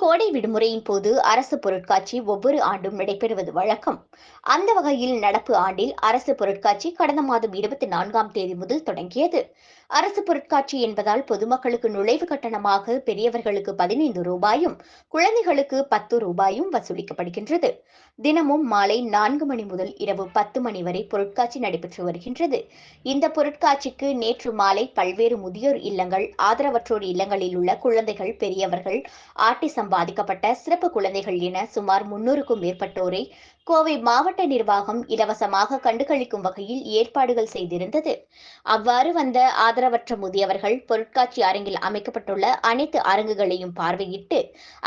கோடை விடுமுறையின் போது அரசு பொருட்காட்சி ஒவ்வொரு ஆண்டும் நடைபெறுவது வழக்கம். அந்த வகையில் நடப்பு ஆண்டில் அரசு பொருட்காட்சி கடந்த மாதம் இருபத்தி நான்காம் தேதி முதல் தொடங்கியது. அரசு பொருட்காட்சி என்பதால் பொதுமக்களுக்கு நுழைவு கட்டணமாக பெரியவர்களுக்கு பதினைந்து ரூபாயும் குழந்தைகளுக்கு பத்து ரூபாயும் வசூலிக்கப்படுகின்றது. தினமும் மாலை நான்கு மணி முதல் இரவு பத்து மணி வரை பொருட்காட்சி நடைபெற்று வருகின்றது. இந்த பொருட்காட்சிக்கு நேற்று மாலை பல்வேறு முதியோர் இல்லங்கள் ஆதரவற்றோர் இல்லங்களில் உள்ள குழந்தைகள் பெரியவர்கள் ஆட்டிசம் பாதிக்கப்பட்ட சிறப்பு குழந்தைகள் என சுமார் முன்னூறுக்கும் மேற்பட்டோரை கோவை மாவட்ட நிர்வாகம் இலவசமாக கண்டுகளிக்கும் வகையில் ஏற்பாடுகள் செய்திருந்தது. அவ்வாறு வந்த ஆதரவற்ற முதியவர்கள் பொருட்காட்சி அரங்கில் அமைக்கப்பட்டுள்ள அனைத்து அரங்குகளையும் பார்வையிட்டு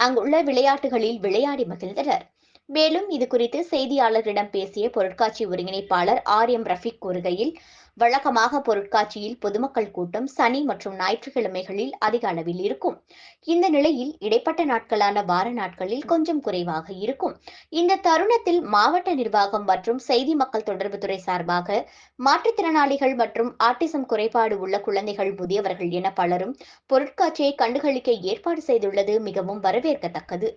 அங்குள்ள விளையாட்டுகளில் விளையாடி மகிழ்ந்தனர். மேலும் இது குறித்து செய்தியாளர்களிடம் பேசிய பொருட்காட்சி ஒருங்கிணைப்பாளர் ஆர் எம் ரஃபீக் கூறுகையில் வழக்கமாக பொருட்காட்சியில் பொதுமக்கள் கூட்டம் சனி மற்றும் ஞாயிற்றுக்கிழமைகளில் அதிக அளவில் இருக்கும். இந்த நிலையில் இடைப்பட்ட நாட்களான வார நாட்களில் கொஞ்சம் குறைவாக இருக்கும். இந்த தருணத்தில் மாவட்ட நிர்வாகம் மற்றும் செய்தி மக்கள் தொடர்புத்துறை சார்பாக மாற்றுத்திறனாளிகள் மற்றும் ஆட்டிசம் குறைபாடு உள்ள குழந்தைகள் முதியவர்கள் என பலரும் பொருட்காட்சியை கண்டுகளிக்க ஏற்பாடு செய்துள்ளது மிகவும் வரவேற்கத்தக்கது.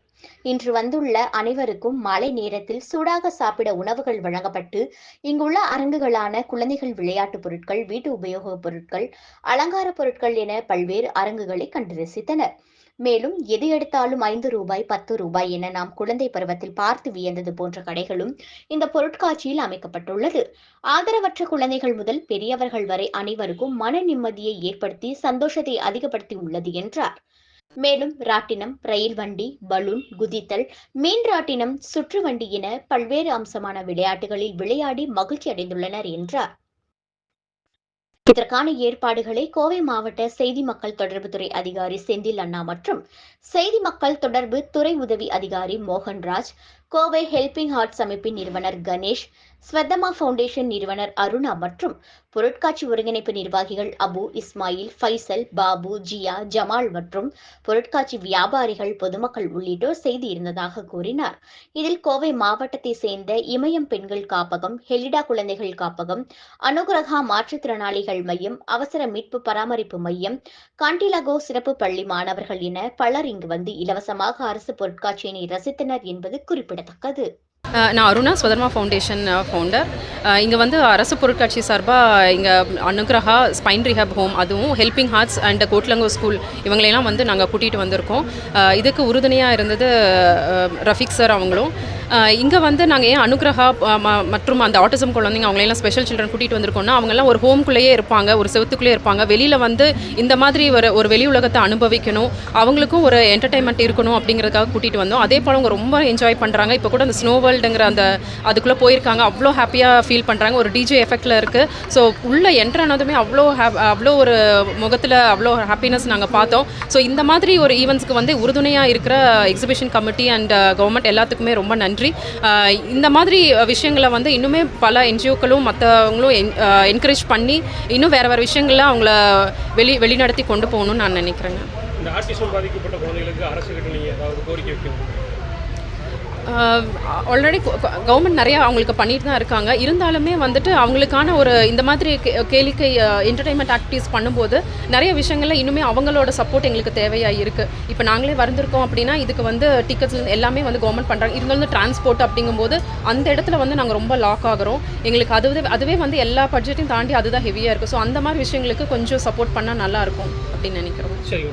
இன்று வந்துள்ள அனைவருக்கும் மாலை நேரத்தில் சூடாக சாப்பிட உணவுகள் வழங்கப்பட்டு இங்குள்ள அரங்குகளான குழந்தைகள் விளையாட்டு விளையாட்டுப் பொருட்கள் வீட்டு உபயோகப் பொருட்கள் அலங்கார பொருட்கள் என பல்வேறு அரங்குகளை கண்டு ரசித்தனர். மேலும் எது எடுத்தாலும் ஐந்து ரூபாய் பத்து ரூபாய் என நாம் குழந்தை பருவத்தில் பார்த்து வியந்தது போன்ற கடைகளும் இந்த பொருட்காட்சியில் அமைக்கப்பட்டுள்ளது. ஆதரவற்ற குழந்தைகள் முதல் பெரியவர்கள் வரை அனைவருக்கும் மன நிம்மதியை ஏற்படுத்தி சந்தோஷத்தை அதிகப்படுத்தி உள்ளது என்றார். மேலும் ராட்டினம் ரயில் வண்டி பலூன் குதித்தல் மீன் ராட்டினம் சுற்று வண்டி என பல்வேறு அம்சமான விளையாட்டுகளில் விளையாடி மகிழ்ச்சி அடைந்துள்ளனர் என்றார். இதற்கான ஏற்பாடுகளை கோவை மாவட்ட செய்தி மக்கள் தொடர்புத்துறை அதிகாரி செந்தில் அண்ணா மற்றும் செய்தி மக்கள் தொடர்பு துறை உதவி அதிகாரி மோகன்ராஜ் கோவை ஹெல்பிங் ஹார்ட்ஸ் அமைப்பின் நிறுவனர் கணேஷ் ஸ்வத்தமா ஃபவுண்டேஷன் நிறுவனர் அருணா மற்றும் பொருட்காட்சி ஒருங்கிணைப்பு நிர்வாகிகள் அபு இஸ்மாயில் ஃபைசல் பாபு ஜியா ஜமால் மற்றும் பொருட்காட்சி வியாபாரிகள் பொதுமக்கள் உள்ளிட்டோர் செய்தி இருந்ததாக கூறினார். இதில் கோவை மாவட்டத்தை சேர்ந்த இமயம் பெண்கள் காப்பகம் ஹெலிடா குழந்தைகள் காப்பகம் அனுகிரகா மாற்றுத்திறனாளிகள் மையம் அவசர மீட்பு பராமரிப்பு மையம் காண்டிலகோ சிறப்பு பள்ளி மாணவர்கள் என பலர் இங்கு வந்து இலவசமாக அரசு பொருட்காட்சியினை ரசித்தனர் என்பது குறிப்பிடத்தக்கது. நான் அருணா சுதர்மா ஃபவுண்டேஷன் ஃபவுண்டர் இங்கே வந்து அரசு பொருட்காட்சி சார்பாக இங்கே அனுகிரகா ஸ்பைன் ரிஹப் ஹோம் அதுவும் ஹெல்பிங் ஹார்ட்ஸ் அண்ட் கோட்லங்கோ ஸ்கூல் இவங்களையெல்லாம் வந்து நாங்கள் கூட்டிகிட்டு வந்திருக்கோம். இதுக்கு உறுதுணையாக இருந்தது ரஃபிக் சார் அவங்களும். இங்கே வந்து நாங்கள் ஏன் அனுகிரகா ம- மற்றும் அந்த ஆட்டிசம் குழந்தைங்க அவங்களெல்லாம் ஸ்பெஷல் சில்ட்ரன் கூட்டிகிட்டு வந்திருக்கோம்னா அவங்கெல்லாம் ஒரு ஹோம்குள்ளேயே இருப்பாங்க ஒரு செவத்துக்குள்ளேயே இருப்பாங்க. வெளியில் வந்து இந்த மாதிரி ஒரு ஒரு வெளி உலகத்தை அனுபவிக்கணும் அவங்களுக்கும் ஒரு என்டர்டைன்மெண்ட் இருக்கணும் அப்படிங்கிறதுக்காக கூட்டிகிட்டு வந்தோம். அதே போல் அவங்க ரொம்ப என்ஜாய் பண்ணுறாங்க இப்போ கூட அந்த ஸ்னோ வேர்ல்டுங்கிற அந்த அதுக்குள்ளே போயிருக்காங்க. அவ்வளோ ஹாப்பியாக ஃபீல் பண்ணுறாங்க ஒரு டிஜே எஃபெக்டில் இருக்குது ஸோ உள்ளே என்ட்ரு ஆனதுமே அவ்வளோ ஹே- அவ்வளோ ஒரு முகத்தில் அவ்வளோ ஹாப்பினஸ் நாங்கள் பார்த்தோம். ஸோ இந்த மாதிரி ஒரு ஈவெண்ட்ஸ்க்கு வந்து உறுதுணையாக இருக்கிற எக்ஸிபிஷன் கமிட்டி அண்ட் கவர்மெண்ட் எல்லாத்துக்குமே ரொம்ப நன்றி. நன்றி. இந்த மாதிரி விஷயங்களை வந்து இன்னுமே பல என்ஜிஓக்களும் மற்றவங்களும் என்கரேஜ் பண்ணி இன்னும் வேறு வேறு விஷயங்களில் அவங்கள வெளி வெளிநடத்தி கொண்டு போகணும்னு நான் நினைக்கிறேங்க. இந்த ஆட்டிசம் பாதிக்கப்பட்ட குழந்தைகளுக்கு அரசு கிட்ட நீங்கள் ஏதாவது கோரிக்கை வைக்கணும்? ஆல்ரெடி கவர்மெண்ட் நிறையா அவங்களுக்கு பண்ணிட்டு தான் இருக்காங்க. இருந்தாலுமே வந்துட்டு அவங்களுக்கான ஒரு இந்த மாதிரி கே- கேளிக்கை என்டர்டைன்மெண்ட் ஆக்டிவிட்டிஸ் பண்ணும்போது நிறைய விஷயங்கள்ல இன்னுமே அவங்களோட சப்போர்ட் எங்களுக்கு தேவையாக இருக்குது இப்போ நாங்களே வந்திருக்கோம் அப்படின்னா இதுக்கு வந்து டிக்கெட்ஸ் எல்லாமே வந்து கவர்மெண்ட் பண்ணுறாங்க இருந்தாலும் டிரான்ஸ்போர்ட் அப்படிங்கும்போது அந்த இடத்துல வந்து நாங்கள் ரொம்ப லாக் ஆகுறோம். எங்களுக்கு அதுவே அதுவே வந்து எல்லா பட்ஜெட்டையும் தாண்டி அதுதான் ஹெவியாக இருக்குது ஸோ அந்த மாதிரி விஷயங்களுக்கு கொஞ்சம் சப்போர்ட் பண்ணால் நல்லாயிருக்கும் அப்படின்னு நினைக்கிறோம். சரி